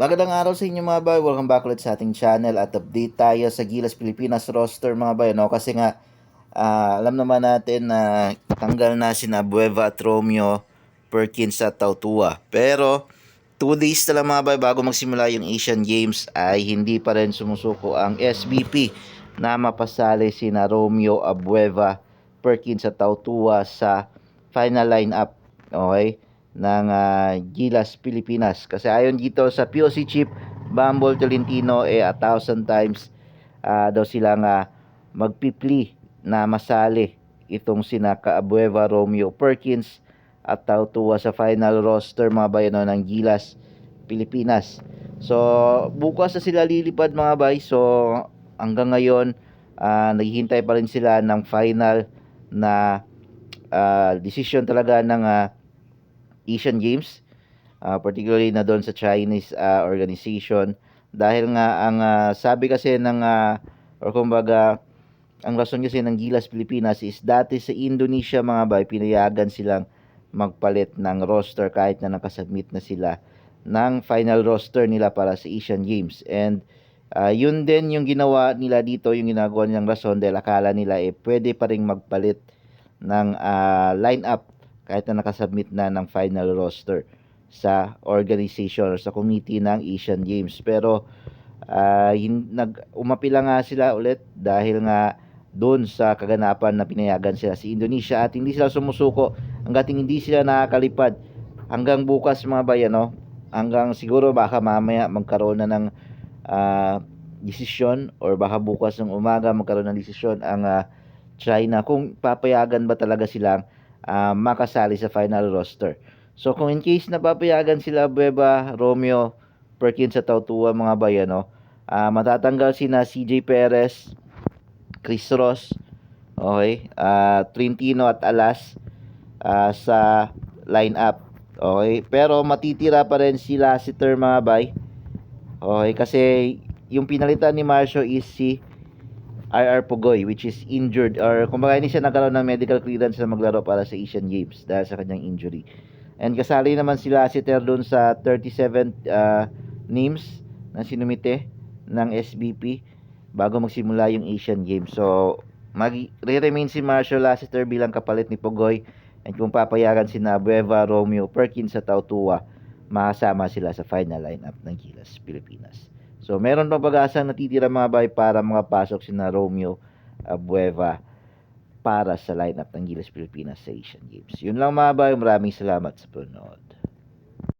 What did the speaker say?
Magandang araw sa inyo mga bay. Welcome back ulit sa ating channel at update tayo sa Gilas Pilipinas roster mga bay. No? Kasi nga, ah, alam naman natin na tanggal na sina Bueva at Romeo Perkins at Tautua. Pero, 2 days na lang mga bay bago magsimula yung Asian Games ay hindi pa rin sumusuko ang SBP na mapasali sina Romeo Abueva Perkins at Tautua sa final lineup. Okay? Ng ah, Gilas Pilipinas. Kasi ayon dito sa POC Chief Bumble Tolentino eh a thousand times ah, daw silang uh, magpipli na masali itong sina Kaabueva, Romeo Perkins at Tautua sa final roster mga bayano ng Gilas Pilipinas. So bukas na sila lilipad mga bay. So hanggang ngayon ah, naghihintay pa rin sila ng final na ah, decision talaga ng ah, Asian Games uh, particularly na doon sa Chinese uh, organization. Dahil nga ang uh, sabi kasi ng uh, or kumbaga ang rason kasi ng Gilas Pilipinas is dati sa Indonesia mga bay pinayagan silang magpalit ng roster kahit na nakasubmit na sila ng final roster nila para sa Asian Games. And uh, yun din yung ginawa nila dito yung ginagawa nilang rason dahil akala nila eh pwede pa ring magpalit ng uh, lineup kahit na nakasubmit na ng final roster sa organization or sa committee ng Asian Games. Pero uh, hin- nag umapila nga sila ulit dahil nga doon sa kaganapan na pinayagan sila si Indonesia at hindi sila sumusuko hanggat hindi sila nakakalipad hanggang bukas mga bayan no? hanggang siguro baka mamaya magkaroon na ng uh, desisyon or baka bukas ng umaga magkaroon ng desisyon ang uh, China kung papayagan ba talaga silang uh, makasali sa final roster. So kung in case napapayagan sila Beba, Romeo, Perkins sa Tautua mga bayano, uh, matatanggal sina CJ Perez, Chris Ross, okay, uh, Trentino at Alas uh, sa lineup. Okay, pero matitira pa rin si Ter mga bay. Okay, kasi yung pinalitan ni Marcio is si RR Pugoy which is injured or kumbaga hindi siya nagkaroon ng medical clearance na maglaro para sa Asian Games dahil sa kanyang injury. And kasali naman si Ter doon sa 37 uh, names na sinumite ng SBP bago magsimula yung Asian Games. So, mag-remain si Marshall Lassiter bilang kapalit ni Pugoy and kung papayagan si Nabueva, Romeo, Perkins sa Tautua, makasama sila sa final lineup ng Gilas, Pilipinas. So, meron pang pag-asang natitira mga bay para mga pasok si na Romeo Abueva para sa lineup ng Gilas Pilipinas sa Asian Games. Yun lang mga bay. Maraming salamat sa panonood.